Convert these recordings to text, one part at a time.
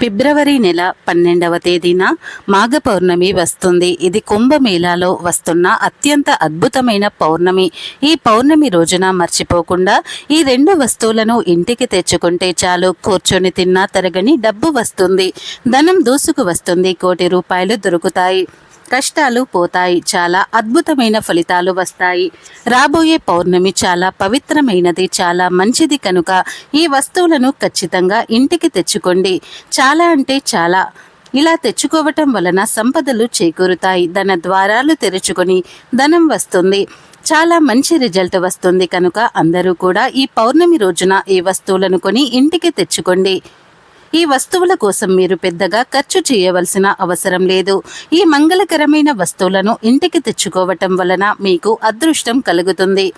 ఫిబ్రవరి నెల పన్నెండవ తేదీన మాఘ పౌర్ణమి వస్తుంది. ఇది కుంభమేళాలో వస్తున్న అత్యంత అద్భుతమైన పౌర్ణమి. ఈ పౌర్ణమి రోజున మర్చిపోకుండా ఈ రెండు వస్తువులను ఇంటికి తెచ్చుకుంటే చాలు. కూర్చొని తిన్నా తరగని డబ్బు వస్తుంది. ధనం దూసుకు వస్తుంది. కోటి రూపాయలు దొరుకుతాయి. కష్టాలు పోతాయి. చాలా అద్భుతమైన ఫలితాలు వస్తాయి. రాబోయే పౌర్ణమి చాలా పవిత్రమైనది. చాలా మంచిది కనుక ఈ వస్తువులను ఖచ్చితంగా ఇంటికి తెచ్చుకోండి. చాలా అంటే చాలా. ఇలా తెచ్చుకోవటం వలన సంపదలు చేకూరుతాయి. ధన ద్వారాలు తెరుచుకొని ధనం వస్తుంది. చాలా మంచి రిజల్ట్ వస్తుంది కనుక అందరూ కూడా ఈ పౌర్ణమి రోజున ఈ వస్తువులను కొని ఇంటికి తెచ్చుకోండి. ఈ వస్తువుల కోసం మీరు పెద్దగా ఖర్చు చేయవలసిన అవసరం లేదు. ఈ మంగళకరమైన వస్తువులను ఇంటికి తెచ్చుకోవటం వలన మీకు అదృష్టం కలుగుతుంది.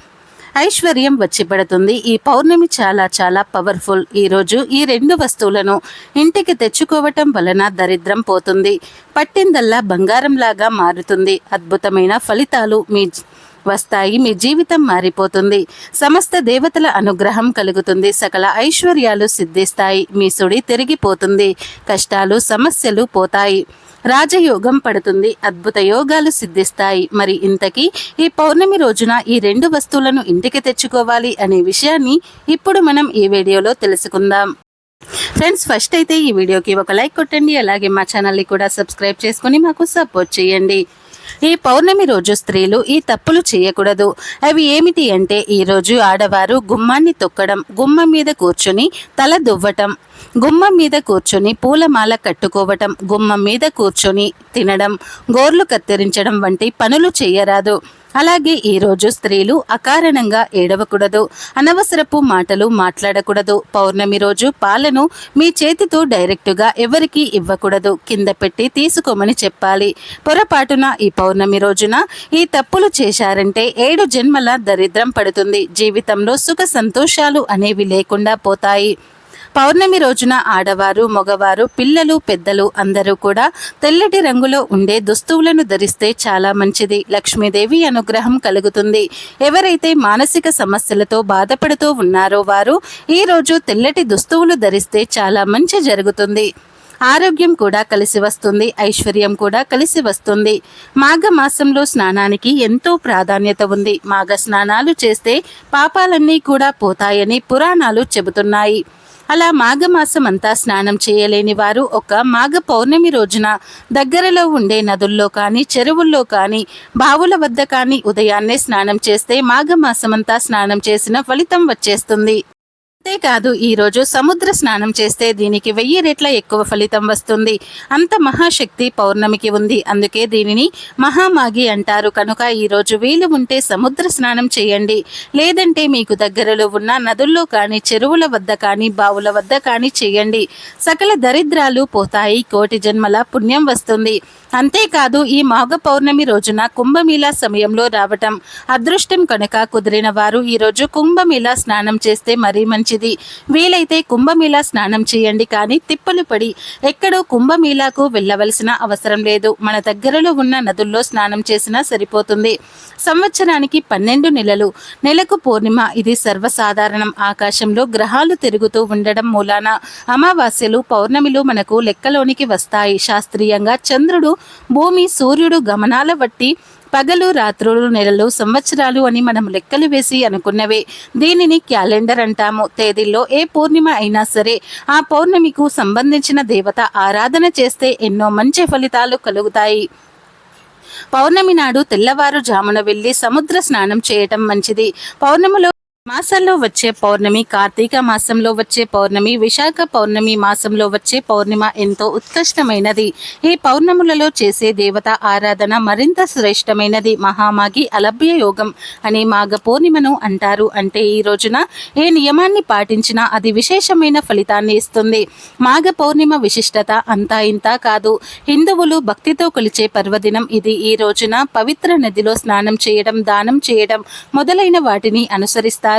ఐశ్వర్యం వచ్చి పడుతుంది. ఈ పౌర్ణమి చాలా చాలా పవర్ఫుల్. ఈరోజు ఈ రెండు వస్తువులను ఇంటికి తెచ్చుకోవటం వలన దరిద్రం పోతుంది. పట్టిందల్లా బంగారంలాగా మారుతుంది. అద్భుతమైన ఫలితాలు మీ వస్తాయి మీ జీవితం మారిపోతుంది. సమస్త దేవతల అనుగ్రహం కలుగుతుంది. సకల ఐశ్వర్యాలు సిద్ధిస్తాయి. మీ సుడి తిరిగిపోతుంది. కష్టాలు సమస్యలు పోతాయి. రాజయోగం పడుతుంది. అద్భుత యోగాలు సిద్ధిస్తాయి. మరి ఇంతకీ ఈ పౌర్ణమి రోజున ఈ రెండు వస్తువులను ఇంటికి తెచ్చుకోవాలి అనే విషయాన్ని ఇప్పుడు మనం ఈ వీడియోలో తెలుసుకుందాం. ఫ్రెండ్స్ ఫస్ట్ అయితే ఈ వీడియోకి ఒక లైక్ కొట్టండి. అలాగే మా ఛానల్ని కూడా సబ్స్క్రైబ్ చేసుకుని మాకు సపోర్ట్ చేయండి. ఈ పౌర్ణమి రోజు స్త్రీలు ఈ తప్పులు చేయకూడదు. అవి ఏమిటి అంటే ఈరోజు ఆడవారు గుమ్మాన్ని తొక్కడం గుమ్మం మీద కూర్చొని తల దువ్వటం గుమ్మం మీద కూర్చొని పూలమాల కట్టుకోవటం గుమ్మం మీద కూర్చొని తినడం గోర్లు కత్తిరించడం వంటి పనులు చేయరాదు. అలాగే ఈరోజు స్త్రీలు అకారణంగా ఏడవకూడదు. అనవసరపు మాటలు మాట్లాడకూడదు. పౌర్ణమి రోజు పాలను మీ చేతితో డైరెక్టుగా ఎవరికీ ఇవ్వకూడదు. కింద పెట్టి తీసుకోమని చెప్పాలి. పొరపాటున ఈ పౌర్ణమి రోజున ఈ తప్పులు చేశారంటే ఏడు జన్మల దరిద్రం పడుతుంది. జీవితంలో సుఖ సంతోషాలు అనేవి లేకుండా పోతాయి. పౌర్ణమి రోజున ఆడవారు మగవారు పిల్లలు పెద్దలు అందరూ కూడా తెల్లటి రంగులో ఉండే దుస్తువులను ధరిస్తే చాలా మంచిది. లక్ష్మీదేవి అనుగ్రహం కలుగుతుంది. ఎవరైతే మానసిక సమస్యలతో బాధపడుతూ ఉన్నారో వారు ఈరోజు తెల్లటి దుస్తువులు ధరిస్తే చాలా మంచి జరుగుతుంది. ఆరోగ్యం కూడా కలిసి వస్తుంది. ఐశ్వర్యం కూడా కలిసి వస్తుంది. మాఘ మాసంలో స్నానానికి ఎంతో ప్రాధాన్యత ఉంది. మాఘ స్నానాలు చేస్తే పాపాలన్నీ కూడా పోతాయని పురాణాలు చెబుతున్నాయి. అలా మాఘమాసం అంతా స్నానం చేయలేని వారు ఒక మాఘ పౌర్ణమి రోజున దగ్గరలో ఉండే నదుల్లో కానీ చెరువుల్లో కానీ బావుల వద్ద కానీ ఉదయాన్నే స్నానం చేస్తే మాఘమాసమంతా స్నానం చేసిన ఫలితం వచ్చేస్తుంది. అంతేకాదు ఈరోజు సముద్ర స్నానం చేస్తే దీనికి వెయ్యి రెట్ల ఎక్కువ ఫలితం వస్తుంది. అంత మహాశక్తి పౌర్ణమికి ఉంది. అందుకే దీనిని మహామాగి అంటారు. కనుక ఈరోజు వీలు ఉంటే సముద్ర స్నానం చేయండి. లేదంటే మీకు దగ్గరలో ఉన్న నదుల్లో కానీ చెరువుల వద్ద కానీ బావుల వద్ద కానీ చేయండి. సకల దరిద్రాలు పోతాయి. కోటి జన్మల పుణ్యం వస్తుంది. అంతేకాదు ఈ మాఘ పౌర్ణమి రోజున కుంభమేళా సమయంలో రావటం అదృష్టం కనుక కుదిరిన వారు ఈరోజు కుంభమేళా స్నానం చేస్తే మరీ మంచి మంచిది. వీలైతే కుంభమేళా స్నానం చేయండి కానీ తిప్పలు పడి ఎక్కడో కుంభమేళాకు వెళ్ళవలసిన అవసరం లేదు. మన దగ్గరలో ఉన్న నదుల్లో స్నానం చేసినా సరిపోతుంది. సంవత్సరానికి పన్నెండు నెలలు. నెలకు పూర్ణిమ. ఇది సర్వసాధారణం. ఆకాశంలో గ్రహాలు తిరుగుతూ ఉండడం మూలాన అమావాస్యలు పౌర్ణమిలు మనకు లెక్కలోనికి వస్తాయి. శాస్త్రీయంగా చంద్రుడు భూమి సూర్యుడు గమనాల బట్టి పగలు రాత్రులు నెలలు సంవత్సరాలు అని మనం లెక్కలు వేసి అనుకున్నవే. దీనిని క్యాలెండర్ అంటాము. తేదీల్లో ఏ పూర్ణిమ అయినా సరే ఆ పౌర్ణమికు సంబంధించిన దేవత ఆరాధన చేస్తే ఎన్నో మంచి ఫలితాలు కలుగుతాయి. పౌర్ణమి నాడు తెల్లవారుజామున వెళ్ళి సముద్ర స్నానం చేయటం మంచిది. పౌర్ణమిలో మాసంలో వచ్చే పౌర్ణమి కార్తీక మాసంలో వచ్చే పౌర్ణమి విశాఖ పౌర్ణమి మాసంలో వచ్చే పౌర్ణిమ ఎంతో ఉత్కృష్టమైనది. ఈ పౌర్ణములలో చేసే దేవత ఆరాధన మరింత శ్రేష్టమైనది. మహామాగి అలభ్య యోగం అనే మాఘ పౌర్ణిమను అంటారు. అంటే ఈ రోజున ఏ నియమాన్ని పాటించినా అది విశేషమైన ఫలితాన్ని ఇస్తుంది. మాఘ పౌర్ణిమ విశిష్టత అంతా ఇంతా కాదు. హిందువులు భక్తితో కొలిచే పర్వదినం ఇది. ఈ రోజున పవిత్ర నదిలో స్నానం చేయడం దానం చేయడం మొదలైన వాటిని అనుసరిస్తారు.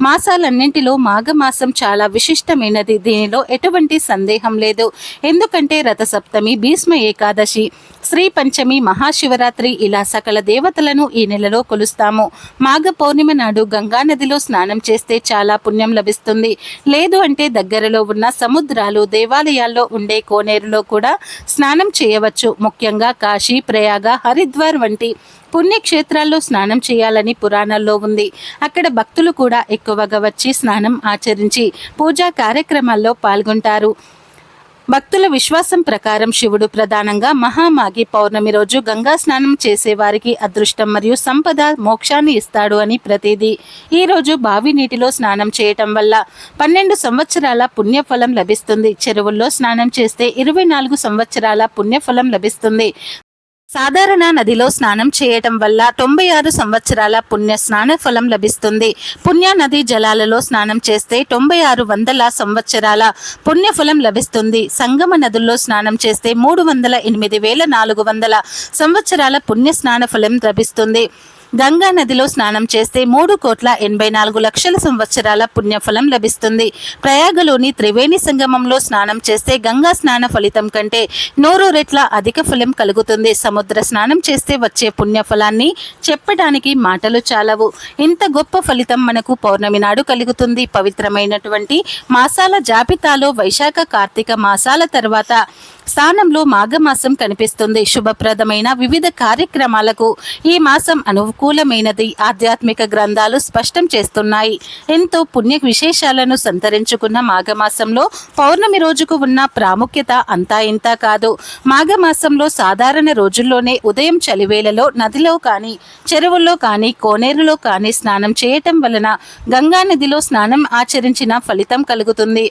మాసాలన్నింటిలో మాఘమాసం చాలా విశిష్టమైనది. దీనిలో ఎటువంటి సందేహం లేదు. ఎందుకంటే రథసప్తమి భీష్మ ఏకాదశి శ్రీ పంచమి మహాశివరాత్రి ఇలా సకల దేవతలను ఈ నెలలో కొలుస్తాము. మాఘ పౌర్ణిమ నాడు గంగా నదిలో స్నానం చేస్తే చాలా పుణ్యం లభిస్తుంది. లేదు అంటే దగ్గరలో ఉన్న సముద్రాలు దేవాలయాల్లో ఉండే కోనేరులో కూడా స్నానం చేయవచ్చు. ముఖ్యంగా కాశీ ప్రయాగ హరిద్వార్ వంటి పుణ్యక్షేత్రాల్లో స్నానం చేయాలని పురాణాల్లో ఉంది. అక్కడ భక్తులు కూడా ఎక్కువగా వచ్చి స్నానం ఆచరించి పూజా కార్యక్రమాల్లో పాల్గొంటారు. భక్తుల విశ్వాసం ప్రకారం శివుడు ప్రధానంగా మహామాగి పౌర్ణమి రోజు గంగా స్నానం చేసే వారికి అదృష్టం మరియు సంపద మోక్షాన్ని ఇస్తాడు అని ప్రతిదీ. ఈ రోజు బావి నీటిలో స్నానం చేయటం వల్ల పన్నెండు సంవత్సరాల పుణ్యఫలం లభిస్తుంది. చెరువుల్లో స్నానం చేస్తే ఇరవై నాలుగు సంవత్సరాల పుణ్యఫలం లభిస్తుంది. సాధారణ నదిలో స్నానం చేయటం వల్ల తొంభై ఆరు సంవత్సరాల పుణ్య స్నాన ఫలం లభిస్తుంది. పుణ్య నది జలాలలో స్నానం చేస్తే తొంభై ఆరు వందల సంవత్సరాల పుణ్యఫలం లభిస్తుంది. సంగమ నదుల్లో స్నానం చేస్తే మూడు వందల ఎనిమిది వేల నాలుగు వందల సంవత్సరాల పుణ్య స్నాన ఫలం లభిస్తుంది. గంగా నదిలో స్నానం చేస్తే మూడు కోట్ల ఎనభై నాలుగు లక్షల సంవత్సరాల పుణ్యఫలం లభిస్తుంది. ప్రయాగలోని త్రివేణి సంగమంలో స్నానం చేస్తే గంగా స్నాన ఫలితం కంటే నూరు రెట్ల అధిక ఫలం కలుగుతుంది. సముద్ర స్నానం చేస్తే వచ్చే పుణ్యఫలాన్ని చెప్పడానికి మాటలు చాలవు. ఇంత గొప్ప ఫలితం మనకు పౌర్ణమి నాడు కలుగుతుంది. పవిత్రమైనటువంటి మాసాల జాబితాలో వైశాఖ కార్తీక మాసాల తర్వాత స్థానంలో మాఘమాసం కనిపిస్తుంది. శుభప్రదమైన వివిధ కార్యక్రమాలకు ఈ మాసం అనుకూలమైనది. ఆధ్యాత్మిక గ్రంథాలు స్పష్టం చేస్తున్నాయి. ఎంతో పుణ్య విశేషాలను సంతరించుకున్న మాఘమాసంలో పౌర్ణమి రోజుకు ఉన్న ప్రాముఖ్యత అంతా ఇంతా కాదు. మాఘమాసంలో సాధారణ రోజుల్లోనే ఉదయం చలివేళలో నదిలో కానీ చెరువుల్లో కానీ కోనేరులో కానీ స్నానం చేయటం వలన గంగా నదిలో స్నానం ఆచరించిన ఫలితం కలుగుతుంది.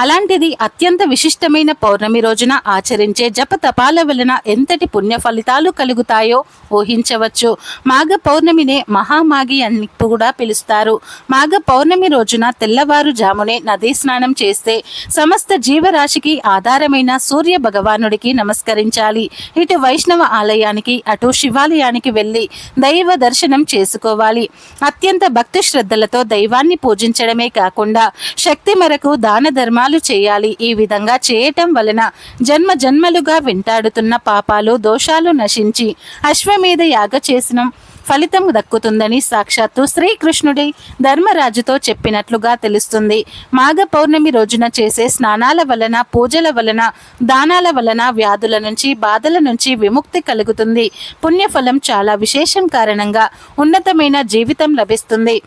అలాంటిది అత్యంత విశిష్టమైన పౌర్ణమి రోజున ఆచరించే జప తపాల వలన ఎంతటి పుణ్య ఫలితాలు కలుగుతాయో ఊహించవచ్చు. మాఘ పౌర్ణమినే మహామాగి అని కూడా పిలుస్తారు. మాఘ పౌర్ణమి రోజున తెల్లవారుజామునే నదీ స్నానం చేస్తే సమస్త జీవరాశికి ఆధారమైన సూర్య భగవానుడికి నమస్కరించాలి. ఇటు వైష్ణవ ఆలయానికి అటు శివాలయానికి వెళ్ళి దైవ దర్శనం చేసుకోవాలి. అత్యంత భక్తి శ్రద్ధలతో దైవాన్ని పూజించడమే కాకుండా శక్తి మేరకు దాన ధర్మాలు చేయాలి. ఈ విధంగా చేయటం వలన జన్మ జన్మలుగా వెంటాడుతున్న పాపాలు దోషాలు నశించి అశ్వమేధ యాగ చేసిన. ఫలితం దక్కుతుందని సాక్షాత్తు శ్రీకృష్ణుడి ధర్మరాజుతో చెప్పినట్లుగా తెలుస్తుంది. మాఘ పౌర్ణమి రోజున చేసే స్నానాల వలన పూజల వలన దానాల వలన వ్యాధుల నుంచి బాధల నుంచి విముక్తి కలుగుతుంది. పుణ్యఫలం చాలా విశేషం కారణంగా ఉన్నతమైన జీవితం లభిస్తుంది.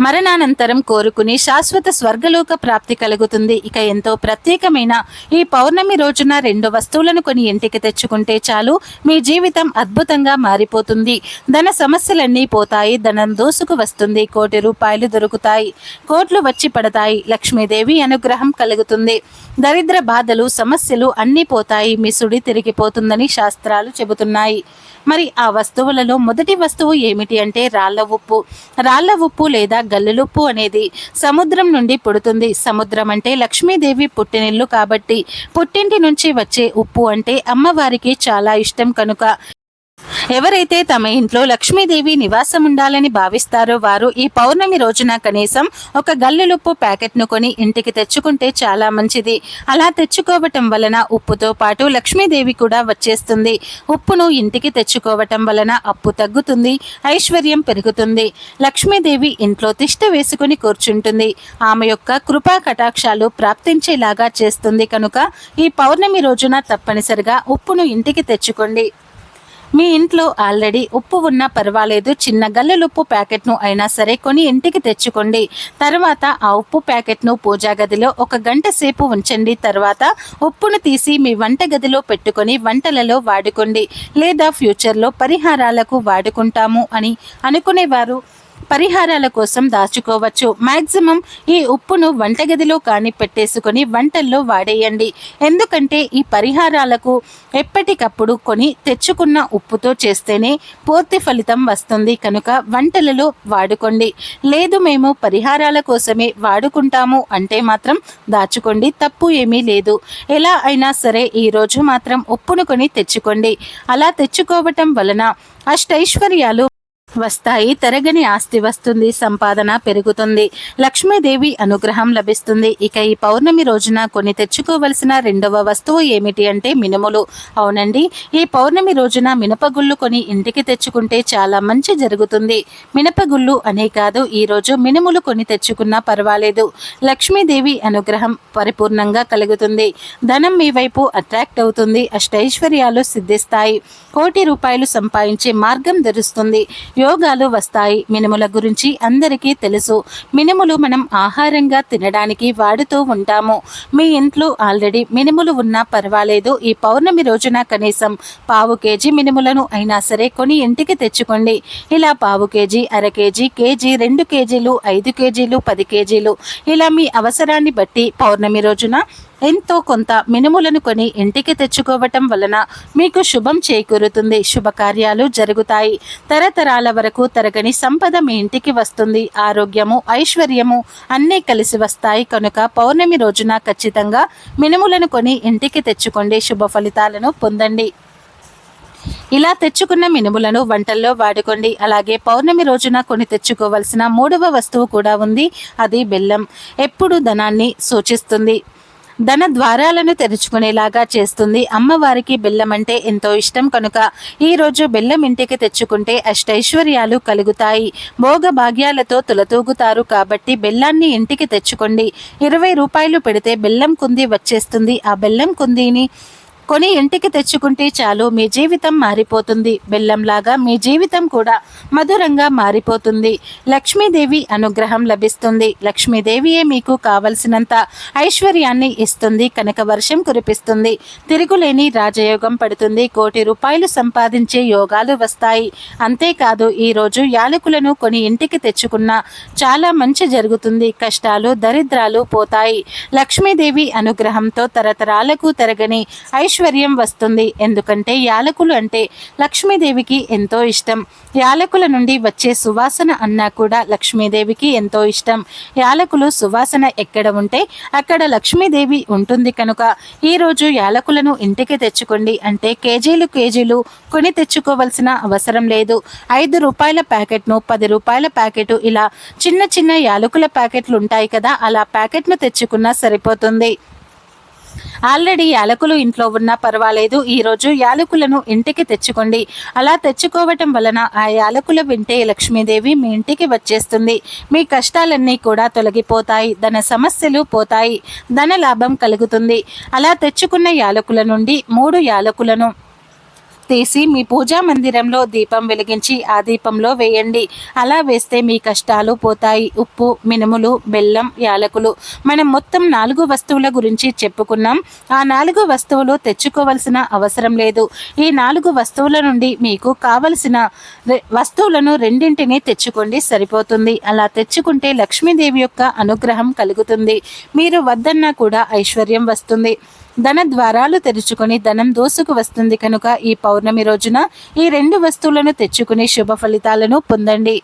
మరణానంతరం కోరుకుని శాశ్వత స్వర్గలోక ప్రాప్తి కలుగుతుంది. ఇక ఎంతో ప్రత్యేకమైన ఈ పౌర్ణమి రోజున రెండు వస్తువులను కొని ఇంటికి తెచ్చుకుంటే చాలు. మీ జీవితం అద్భుతంగా మారిపోతుంది. ధన సమస్యలన్నీ పోతాయి. ధనం దోసుకు వస్తుంది. కోటి రూపాయలు దొరుకుతాయి. కోట్లు వచ్చి పడతాయి. లక్ష్మీదేవి అనుగ్రహం కలుగుతుంది. దరిద్ర బాధలు సమస్యలు అన్నీ పోతాయి. మీ సుడి తిరిగిపోతుందని శాస్త్రాలు చెబుతున్నాయి. మరి ఆ వస్తువులలో మొదటి వస్తువు ఏమిటి అంటే రాళ్ళ ఉప్పు. రాళ్ళ ఉప్పు లేదా గల్లులుప్పు అనేది సముద్రం నుండి పుడుతుంది. సముద్రం అంటే లక్ష్మీదేవి పుట్టినిల్లు కాబట్టి పుట్టింటి నుంచి వచ్చే ఉప్పు అంటే అమ్మవారికి చాలా ఇష్టం కనుక. ఎవరైతే తమ ఇంట్లో లక్ష్మీదేవి నివాసం ఉండాలని భావిస్తారో వారు ఈ పౌర్ణమి రోజున కనీసం ఒక గల్లులుప్పు ప్యాకెట్ను కొని ఇంటికి తెచ్చుకుంటే చాలా మంచిది. అలా తెచ్చుకోవటం వలన ఉప్పుతో పాటు లక్ష్మీదేవి కూడా వచ్చేస్తుంది. ఉప్పును ఇంటికి తెచ్చుకోవటం వలన అప్పు తగ్గుతుంది ఐశ్వర్యం పెరుగుతుంది. లక్ష్మీదేవి ఇంట్లో తిష్ట వేసుకుని కూర్చుంటుంది. ఆమె యొక్క కృపా కటాక్షాలు ప్రాప్తించేలాగా చేస్తుంది కనుక ఈ పౌర్ణమి రోజున తప్పనిసరిగా ఉప్పును ఇంటికి తెచ్చుకోండి. మీ ఇంట్లో ఆల్రెడీ ఉప్పు ఉన్నా పర్వాలేదు చిన్న గల్లెలుప్పు ప్యాకెట్ను అయినా సరే కొని ఇంటికి తెచ్చుకోండి. తర్వాత ఆ ఉప్పు ప్యాకెట్ను పూజా గదిలో ఒక గంట సేపు ఉంచండి. తర్వాత ఉప్పును తీసి మీ వంట గదిలో పెట్టుకొని వంటలలో వాడుకోండి. లేదా ఫ్యూచర్లో పరిహారాలకు వాడుకుంటాము అని అనుకునేవారు. పరిహారాల కోసం దాచుకోవచ్చు. మ్యాక్సిమం ఈ ఉప్పును వంటగదిలో కానీ పెట్టేసుకొని వంటల్లో వాడేయండి. ఎందుకంటే ఈ పరిహారాలకు ఎప్పటికప్పుడు కొని తెచ్చుకున్న ఉప్పుతో చేస్తేనే పూర్తి ఫలితం వస్తుంది. కనుక వంటలలో వాడుకోండి. లేదు మేము పరిహారాల కోసమే వాడుకుంటాము అంటే మాత్రం దాచుకోండి. తప్పు ఏమీ లేదు. ఎలా అయినా సరే ఈరోజు మాత్రం ఉప్పును కొని తెచ్చుకోండి. అలా తెచ్చుకోవటం వలన అష్టైశ్వర్యాలు వస్తాయి తరగని ఆస్తి వస్తుంది సంపాదన పెరుగుతుంది. లక్ష్మీదేవి అనుగ్రహం లభిస్తుంది. ఇక ఈ పౌర్ణమి రోజున కొన్ని తెచ్చుకోవలసిన రెండవ వస్తువు ఏమిటి అంటే మినుములు. అవునండి ఈ పౌర్ణమి రోజున మినపగుళ్ళు కొని ఇంటికి తెచ్చుకుంటే చాలా మంచి జరుగుతుంది. మినపగుళ్ళు అనే కాదు ఈ రోజు మినుములు కొని తెచ్చుకున్నా పర్వాలేదు. లక్ష్మీదేవి అనుగ్రహం పరిపూర్ణంగా కలుగుతుంది. ధనం మీ వైపు అట్రాక్ట్ అవుతుంది అష్టైశ్వర్యాలు సిద్ధిస్తాయి. కోటి రూపాయలు సంపాదించే మార్గం ధరుస్తుంది. యోగాలు వస్తాయి. మినుముల గురించి అందరికీ తెలుసు. మినుములు మనం ఆహారంగా తినడానికి వాడుతూ ఉంటాము. మీ ఇంట్లో ఆల్రెడీ మినుములు ఉన్నా పర్వాలేదు. ఈ పౌర్ణమి రోజున కనీసం పావు కేజీ మినుములను అయినా సరే కొని ఇంటికి తెచ్చుకోండి. ఇలా పావు కేజీ అర కేజీ కేజీ రెండు కేజీలు ఐదు కేజీలు పది కేజీలు ఇలా మీ అవసరాన్ని బట్టి పౌర్ణమి రోజున ఎంతో కొంత మినుములను కొని ఇంటికి తెచ్చుకోవటం వలన మీకు శుభం చేకూరుతుంది. శుభకార్యాలు జరుగుతాయి. తరతరాల వరకు తరగని సంపద మీ ఇంటికి వస్తుంది. ఆరోగ్యము ఐశ్వర్యము అన్నీ కలిసి వస్తాయి. కనుక పౌర్ణమి రోజున ఖచ్చితంగా మినుములను కొని ఇంటికి తెచ్చుకోండి. శుభ ఫలితాలను పొందండి. ఇలా తెచ్చుకున్న మినుములను వంటల్లో వాడుకోండి. అలాగే పౌర్ణమి రోజున కొని తెచ్చుకోవలసిన మూడవ వస్తువు కూడా ఉంది. అది బెల్లం. ఎప్పుడు ధనాన్ని సూచిస్తుంది. ధన ద్వారాలను తెరుచుకునేలాగా చేస్తుంది. అమ్మవారికి బెల్లం అంటే ఎంతో ఇష్టం. కనుక ఈరోజు బెల్లం ఇంటికి తెచ్చుకుంటే అష్టైశ్వర్యాలు కలుగుతాయి. భోగ భాగ్యాలతో తులతూగుతారు. కాబట్టి బెల్లాన్ని ఇంటికి తెచ్చుకోండి. ఇరవై రూపాయలు పెడితే బెల్లం కుంది వచ్చేస్తుంది. ఆ బెల్లం కుందీని కొని ఇంటికి తెచ్చుకుంటే చాలు మీ జీవితం మారిపోతుంది. బెల్లంలాగా మీ జీవితం కూడా మధురంగా మారిపోతుంది. లక్ష్మీదేవి అనుగ్రహం లభిస్తుంది. లక్ష్మీదేవియే మీకు కావలసినంత ఐశ్వర్యాన్ని ఇస్తుంది కనుక వర్షం కురిపిస్తుంది. తిరుగులేని రాజయోగం పడుతుంది. కోటి రూపాయలు సంపాదించే యోగాలు వస్తాయి. అంతేకాదు ఈరోజు యాలకులను కొని ఇంటికి తెచ్చుకున్న చాలా మంచి జరుగుతుంది. కష్టాలు దరిద్రాలు పోతాయి. లక్ష్మీదేవి అనుగ్రహంతో తరతరాలకు తరగని ఐశ్వర్య ఐశ్వర్యం వస్తుంది. ఎందుకంటే యాలకులు అంటే లక్ష్మీదేవికి ఎంతో ఇష్టం. యాలకుల నుండి వచ్చే సువాసన అన్నా కూడా లక్ష్మీదేవికి ఎంతో ఇష్టం. యాలకులు సువాసన ఎక్కడ ఉంటే అక్కడ లక్ష్మీదేవి ఉంటుంది కనుక ఈరోజు యాలకులను ఇంటికి తెచ్చుకోండి అంటే కేజీలు కేజీలు కొని తెచ్చుకోవలసిన అవసరం లేదు. ఐదు రూపాయల ప్యాకెట్ను పది రూపాయల ప్యాకెట్ ఇలా చిన్న చిన్న యాలకుల ప్యాకెట్లు ఉంటాయి కదా అలా ప్యాకెట్ను తెచ్చుకున్నా సరిపోతుంది. ఆల్రెడీ యాలకులు ఇంట్లో ఉన్నా పర్వాలేదు. ఈరోజు యాలకులను ఇంటికి తెచ్చుకోండి. అలా తెచ్చుకోవటం వలన ఆ యాలకులు వింటే లక్ష్మీదేవి మీ ఇంటికి వచ్చేస్తుంది. మీ కష్టాలన్నీ కూడా తొలగిపోతాయి. ధన సమస్యలు పోతాయి. ధన లాభం కలుగుతుంది. అలా తెచ్చుకున్న యాలకుల నుండి మూడు యాలకులను తీసి మీ పూజా మందిరంలో దీపం వెలిగించి ఆ దీపంలో వేయండి. అలా వేస్తే మీ కష్టాలు పోతాయి. ఉప్పు మినుములు బెల్లం యాలకులు. మనం మొత్తం నాలుగు వస్తువుల గురించి చెప్పుకున్నాం. ఆ నాలుగు వస్తువులు తెచ్చుకోవలసిన అవసరం లేదు. ఈ నాలుగు వస్తువుల నుండి మీకు కావలసిన వస్తువులను రెండింటిని తెచ్చుకోండి సరిపోతుంది. అలా తెచ్చుకుంటే లక్ష్మీదేవి యొక్క అనుగ్రహం కలుగుతుంది. మీరు వద్దన్నా కూడా ఐశ్వర్యం వస్తుంది. ధన ద్వారాలు తెరుచుకొని ధనం దోసుకు వస్తుంది కనుక ఈ పౌర్ణమి రోజున ఈ రెండు వస్తువులను తెచ్చుకుని శుభ ఫలితాలను పొందండి.